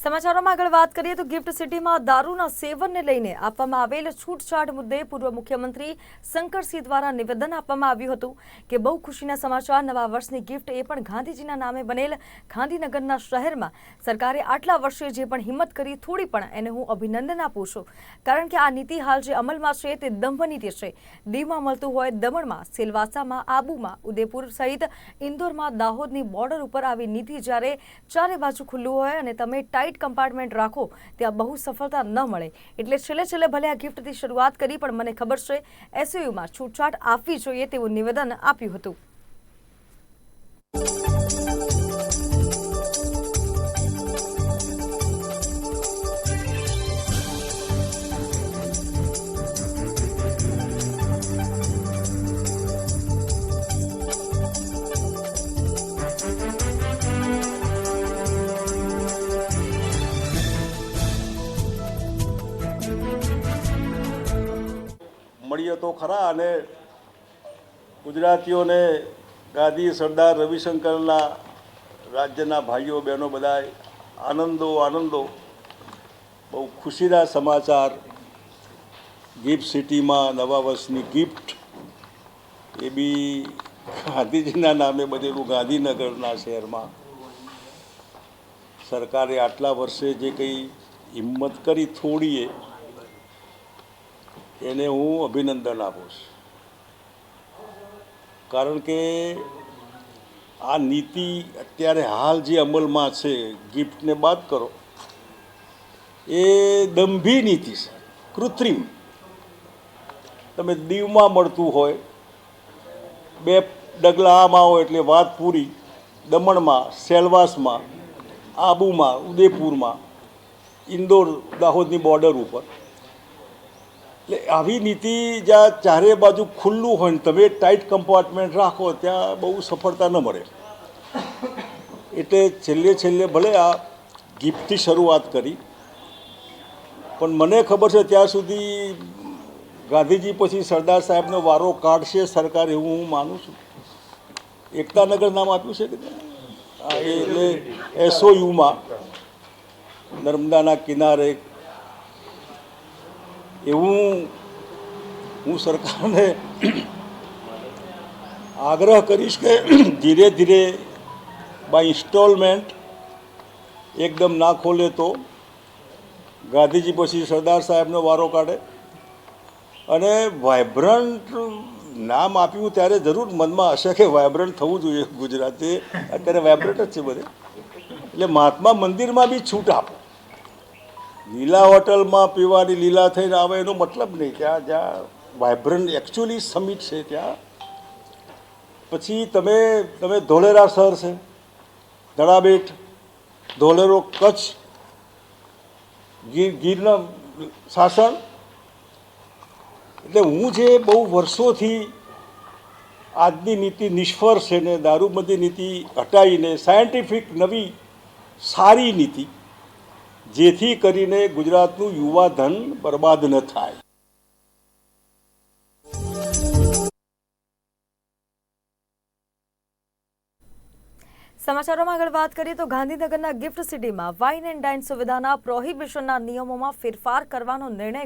સમાચારોમાં આગળ વાત કરીએ તો ગિફ્ટ સિટીમાં દારૂના સેવનને લઈને આપવામાં આવેલ છૂટછાટ મુદ્દે પૂર્વ મુખ્યમંત્રી શંકરસિંહ દ્વારા નિવેદન આપવામાં આવ્યું હતું કે બહુ ખુશીના સમાચાર, નવા વર્ષની ગિફ્ટ એ પણ ગાંધીજીના નામે બનેલ ગાંધીનગરના શહેરમાં. સરકારે આટલા વર્ષે જે પણ હિંમત કરી, થોડી પણ એને હું અભિનંદન આપું છું. કારણ કે આ નીતિ હાલ જે અમલમાં છે તે દંભ નીતિ છે. દીવમાં મળતું હોય દમણમાં, સિલવાસામાં, આબુમાં, ઉદયપુર સહિત ઇન્દોરમાં દાહોદની બોર્ડર ઉપર આવી નીતિ જ્યારે ચારે બાજુ ખુલ્લું હોય અને તમે ટાઈટ કમ્પાર્ટમેન્ટ રાખો, ત્યાં બહુ સફળતા ન મળે. એટલે છેલ્લે છેલ્લે ભલે આ ગિફ્ટથી શરૂઆત કરી, પણ મને ખબર છે એસયુમાં છૂટછાટ આપવી જોઈએ તેવું નિવેદન આપ્યું હતું. મળીએ તો ખરા અને ગુજરાતીઓને ગાંધી સરદાર રવિશંકરના રાજ્યના ભાઈઓ, બહેનો બધા આનંદો આનંદો. બહુ ખુશીના સમાચાર. ગિફ્ટ સિટીમાં નવા વર્ષની ગિફ્ટ. એ બી ગાંધીજીના નામે બનેલું ગાંધીનગરના શહેરમાં. સરકારે આટલા વર્ષે જે કંઈ હિંમત કરી થોડીએ એને હું અભિનંદન આપું છું. કારણ કે આ નીતિ અત્યારે હાલ જે અમલમાં છે, ગિફ્ટને બાદ કરો, એ દંભી નીતિ છે, કૃત્રિમ. તમે દીવમાં મળતું હોય, બે ડગલા આમ આવો એટલે વાત પૂરી, દમણમાં, સેલવાસમાં, આબુમાં, ઉદયપુરમાં, ઇન્દોર દાહોદની બોર્ડર ઉપર. એટલે આવી નીતિ જ્યાં ચારે બાજુ ખુલ્લું હોય ને તમે ટાઈટ કમ્પાર્ટમેન્ટ રાખો, ત્યાં બહુ સફળતા ન મળે. એટલે છેલ્લે છેલ્લે ભલે આ ગિફ્ટથી શરૂઆત કરી, પણ મને ખબર છે ત્યાં સુધી ગાંધીજી પછી સરદાર સાહેબનો વારો કાઢશે સરકાર એવું હું માનું છું. એકતાનગર નામ આપ્યું છે કે એટલે એસઓયુમાં નર્મદાના કિનારે એવું હું સરકારને આગ્રહ કરીશ કે ધીરે ધીરે બાય ઇન્સ્ટોલમેન્ટ એકદમ ના ખોલે તો ગાંધીજી પછી સરદાર સાહેબનો વારો કાઢે. અને વાઇબ્રન્ટ નામ આપ્યું ત્યારે જરૂર મનમાં હશે કે વાઇબ્રન્ટ થવું જોઈએ ગુજરાતે. અત્યારે વાઇબ્રન્ટ જ છે બધે. એટલે મહાત્મા મંદિરમાં બી છૂટ આપો. લીલા હોટલમાં પીવાની લીલા થઈને આવે એનો મતલબ નહીં. ત્યાં જ્યાં વાઇબ્રન્ટ એકચ્યુઅલી સમિટ છે ત્યાં. પછી તમે તમે ધોલેરા શહેર છે, ધડાબેટ, ધોલેરો કચ્છ, ગીર ગીરના શાસન. એટલે હું જે બહુ વર્ષોથી આજની નીતિ નિષ્ફળ છે ને દારૂબંધી નીતિ હટાવીને સાયન્ટિફિક નવી સારી નીતિ જેથી કરીને ગુજરાતનું યુવા ધન બરબાદ ન થાય. સમાચારોમાં આગળ વાત કરીએ તો ગાંધીનગરના ગિફ્ટ સિટીમાં વાઇન એન્ડ ડાઇન સુવિધાના પ્રોહિબિશનના નિયમોમાં ફેરફાર કરવાનો નિર્ણય